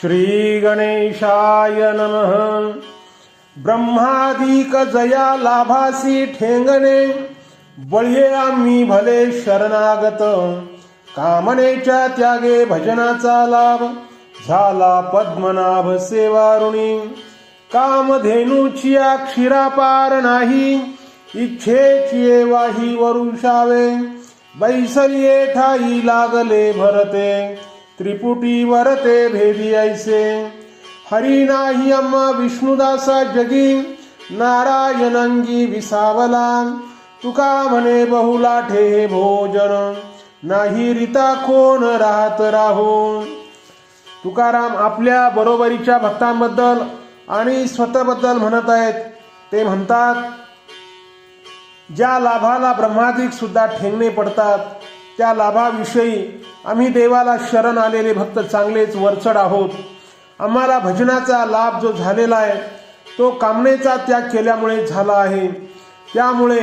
श्रीगणेशाय नमः। ब्रह्मादिक जया लाभासी ठेंगणे बळये आम्ही भले शरणागत। कामनेच्या त्यागे भजनाचा लाभ झाला पद्मनाभ सेवारुणी। कामधेनूची क्षीरापार नाही इच्छेची वाही वरुषावे। बैसलिये ठाई लागले भरते। त्रिपुटीवर ते भेदी ऐसे। हरी नाही अम्मा विष्णुदासा जगी। नारायणंगी विसावला तुका म्हणे बहुलाठे हे भोजन। नाही रिता कोण राहत राहो तुकाराम आपल्या बरोबरीच्या भक्तांबद्दल आणि स्वतःबद्दल म्हणत आहेत. ते म्हणतात ज्या लाभाला ब्रह्मादिक सुद्धा ठेंगणे पडतात त्या लाभाविषयी आम्ही देवाला शरण आलेले भक्त चांगलेच वरचढ आहोत. आम्हाला भजनाचा लाभ जो झालेला आहे तो कामनेचा त्याग केल्यामुळे झाला आहे. त्यामुळे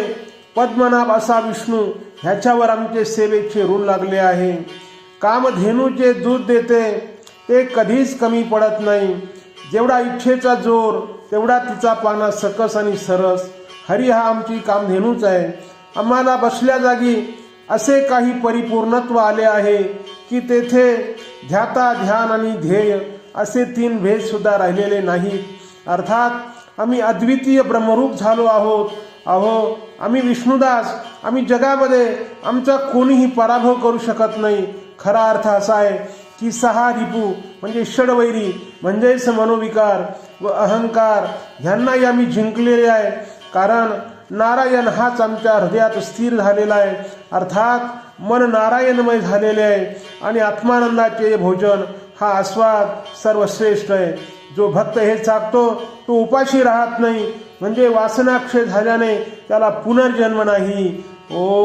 पद्मनाभ असा विष्णू ह्याच्यावर आमचे सेवेचे ऋण लागले आहे. कामधेनू जे दूध देते ते कधीच कमी पडत नाही. जेवढा इच्छेचा जोर तेवढा तिचा पाना सकस आणि सरस. हरी हा आमची कामधेनूच आहे. आम्हाला बसल्या जागी असे काही परिपूर्णत्व आले आहे की तेथे ध्याता ध्यान आणि ध्येय असे तीन भेद सुद्धा राहिलेले नाहीत. अर्थात आम्ही अद्वितीय ब्रह्मरूप झालो आहोत. अहो आम्ही विष्णुदास आम्ही जगामध्ये आमचा कोणीही पराभव करू शकत नाही. खरा अर्थ असा आहे की सहा रिपू म्हणजे षडवैरी म्हणजेच मनोविकार व अहंकार ह्यांनाही आम्ही जिंकलेले आहे. कारण नारायण हाच आमच्या हृदयात स्थिर झालेला आहे. अर्थात मन नारायणमय झालेले आहे. आणि आत्मानंदाचे भोजन हा आस्वाद सर्वश्रेष्ठ आहे. जो भक्त हे चाकतो तो उपाशी राहत नाही. म्हणजे वासनाक्षय झाल्याने त्याला पुनर्जन्म नाही. ओ